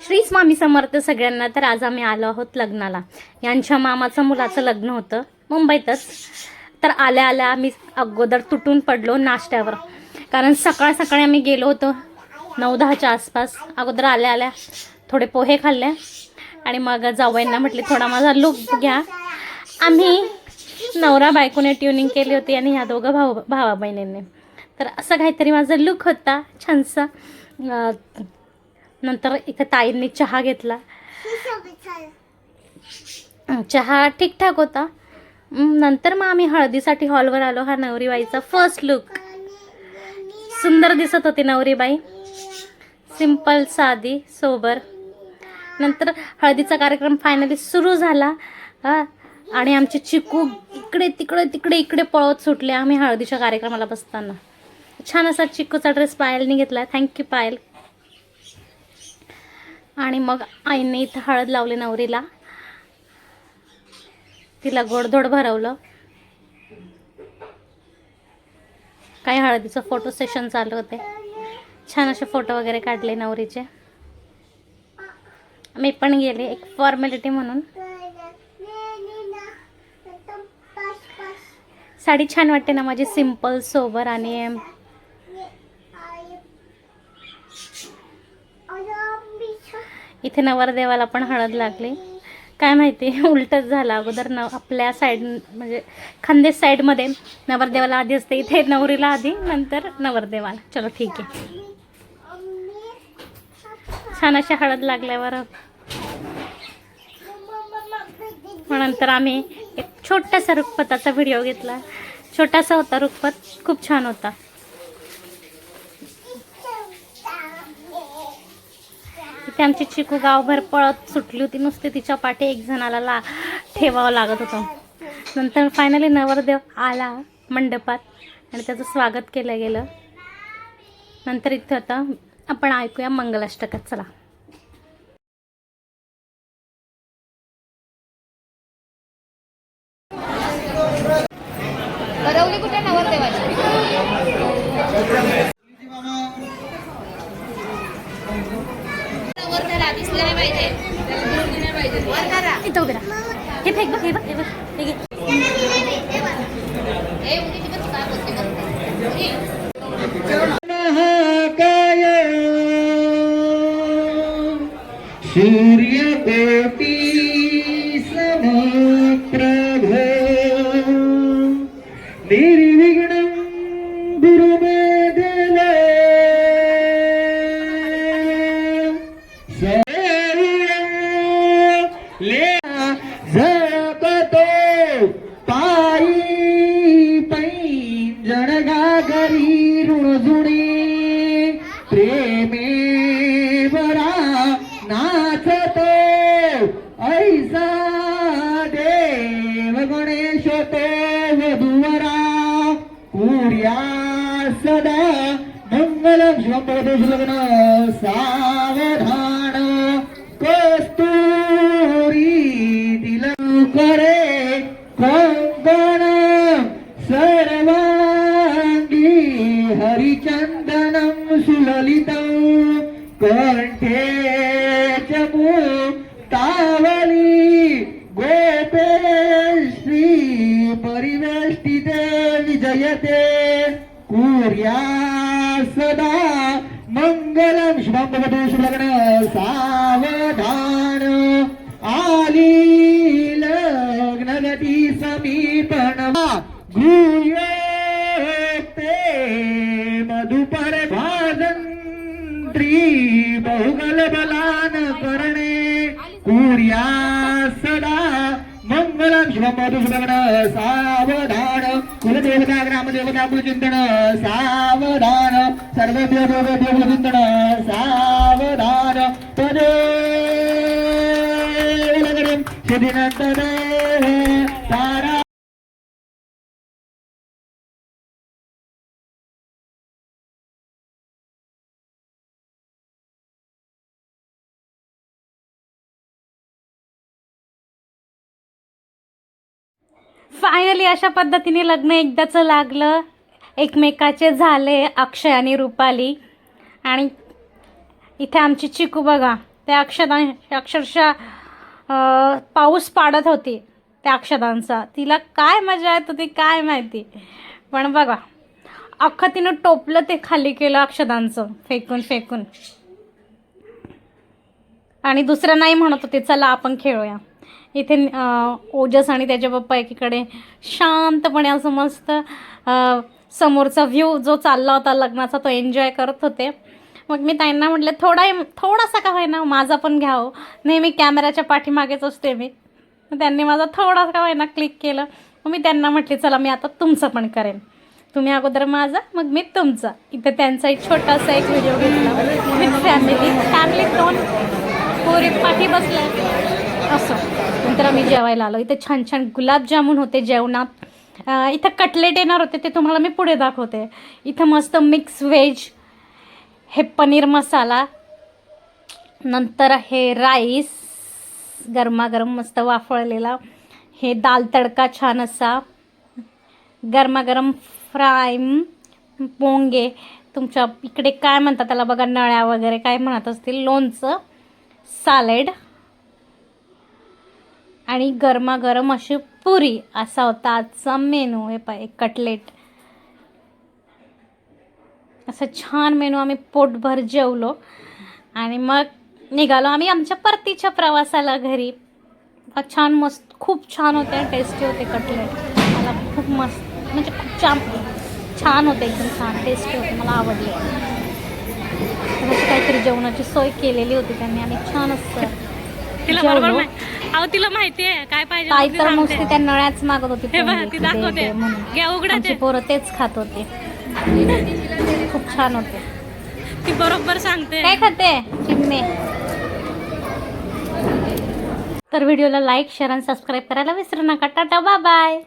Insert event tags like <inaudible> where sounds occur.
श्री स्वामी समर्थ सगळ्यांना तर आज आम्ही आलो आहोत लग्नाला. यांच्या मामाचं मुलाचं लग्न होतं मुंबईतच. तर आल्या आल्या आम्ही अगोदर तुटून पडलो नाश्त्यावर. कारण सकाळ सकाळी आम्ही गेलो होतो नऊ दहाच्या आसपास. अगोदर आल्या आल्या थोडे पोहे खाल्ले. आणि मग जावयांना म्हटले थोडा माझा लुक घ्या. आम्ही नवरा बायकोने ट्युनिंग केली होती आणि ह्या दोघं भाऊ भावा बहिणींनी तर असं काहीतरी माझा लुक होता छानसा. नंतर इथं ताईंनी चहा घेतला. चहा ठीकठाक होता. नंतर मग आम्ही हळदीसाठी हॉलवर आलो हा नवरीबाईचा फर्स्ट लुक सुंदर दिसत होती नवरीबाई. सिंपल साधी सोबर नंतर हळदीचा कार्यक्रम फायनली सुरू झाला. आणि आमचे चिकू इकडे तिकडे तिकडे इकडे पळत सुटले आम्ही हळदीच्या कार्यक्रमाला बसताना. छान असा चिकूचा ड्रेस पायलने घेतला. Thank you Payal. आणि मग आईने इथं हळद लावली नवरीला. तिला गोडधोड भरवलं. काही हळदीचं फोटो सेशन चालू होते. छान असे फोटो वगैरे काढले नवरीचे. मी पण गेले एक फॉर्मॅलिटी म्हणून. साडी छान वाटते ना माझी सिंपल सोबर आणि इथे नवरदेवाला पण हळद लागली. काय माहिती <laughs> उलटच झालं. अगोदर न आपल्या साईड म्हणजे खानदेश साईडमध्ये नवरदेवाला आधी असते. इथे नवरीला आधी नंतर नवरदेवाला. चलो ठीक आहे. छान अशा हळद लागल्यावर. मग नंतर आम्ही एक छोटासा रुखपताचा व्हिडिओ घेतला. छोटासा होता रुखपत खूप छान होता. ते आमची चिकू गावभर पळत सुटली होती. नुसती तिच्या पाठी एक जणाला ला ठेवावं लागत होतं. नंतर फायनली नवरदेव आला मंडपात आणि त्याचं स्वागत केलं गेलं. नंतर इथं आता आपण ऐकूया मंगलाष्टकात. चला. पाहिजे त्याला दिसली नाही पाहिजे. वर करा. इथं उभे राहा. हे फेक बघ हे बघ हे बघ. हे घे. सूर्यकोटि समप्रभ निर्विघ्नं गुरु पैंजण घागरी ऋणजुणी प्रेमे बरा नाचतो. ऐसा देव गणेश तो वधुवरा कुर्या सदा मंगल शंभर लग्न सावधान कस्तुरी दिल करे कोण सुललितं कण्ठे चमु तावली गोपे श्री परिवेष्टिते विजयते. कुर्या सदा मंगलम. शुभम भवतु शुभलग्न सावधान. आली लग्नगती समीपन गृह्यते करणे. कोर्या सदा मंगलम. शुभम मधुसूदन सावधान. कुलदेवता ग्रामदेवता चिंतन सावधान. सर्व देव देव चिंतन सावधान पदे सिद्धिनंतर फायनली अशा पद्धतीने लग्न एकदाचं लागलं. एकमेकाचे झाले अक्षय आणि रुपाली. आणि इथे आमची चिकू बघा त्या अक्षदा अक्षरशः पाऊस पाडत होती त्या अक्षदांचा. तिला काय मजा येत होती काय माहिती. पण बघा अख्खं तिनं टोपलं ते खाली केलं अक्षदांचं फेकून फेकून. आणि दुसरं नाही म्हणत होते चला आपण खेळूया. इथे ओजस आणि त्याच्या पप्पा एकीकडे शांतपणे असं मस्त समोरचा व्ह्यू जो चालला होता लग्नाचा तो एन्जॉय करत होते. मग मी त्यांना म्हटलं थोडा थोडासा का होईना माझा पण घ्यावं हो. नेहमी कॅमेऱ्याच्या पाठीमागेच असते मी. मग त्यांनी माझा थोडासा का होईना क्लिक केलं. मग मी त्यांना म्हटले चला मी आता तुमचं पण करेन. तुम्ही अगोदर माझा मग मी तुमचा. इथे त्यांचा एक छोटासा एक व्हिडिओ घेतला. विथ फॅमिली फॅमिली दोन पोरी पाठी बसल्या. असं. नंतर आम्ही जेवायला आलो. इथे छान छान गुलाबजामुन होते जेवणात. इथं कटलेट येणार होते ते तुम्हाला मी पुढे दाखवते. इथं मस्त मिक्स व्हेज हे पनीर मसाला नंतर हे राईस गरमागरम मस्त वाफळलेला. हे दाल तडका छान असा. गरमागरम फ्राय पोंगे. तुमच्या इकडे काय म्हणतात त्याला बघा नळ्या वगैरे काय म्हणत असतील लोणचं सॅलेड आणि गरमागरम अशी पुरी असा होता आजचा मेनू. हे पाय कटलेट. असं छान मेनू आम्ही पोटभर जेवलो. आणि मग निघालो आम्ही आमच्या परतीच्या प्रवासाला घरी. छान मस्त खूप छान होते टेस्टी होते कटलेट. मला खूप मस्त म्हणजे खूप छान छान होते एकदम छान टेस्टी होते मला आवडले. काहीतरी जेवणाची सोय केलेली होती त्यांनी आणि छान असतं तिला. बरोबर माहिती अहो तिला माहिती आहे. काय पाहिजे ताई तर. नुसती त्या नळ्याच मागत होती हे बघ, ती दाखवते. घ्या, उघडा ते. पोरं तेच खात होते. खूप छान होते. ती बरोबर सांगते. काय खाते? चिमणे. तर व्हिडिओला लाईक शेअर आणि सबस्क्राईब करायला विसरू नका. Tata bye bye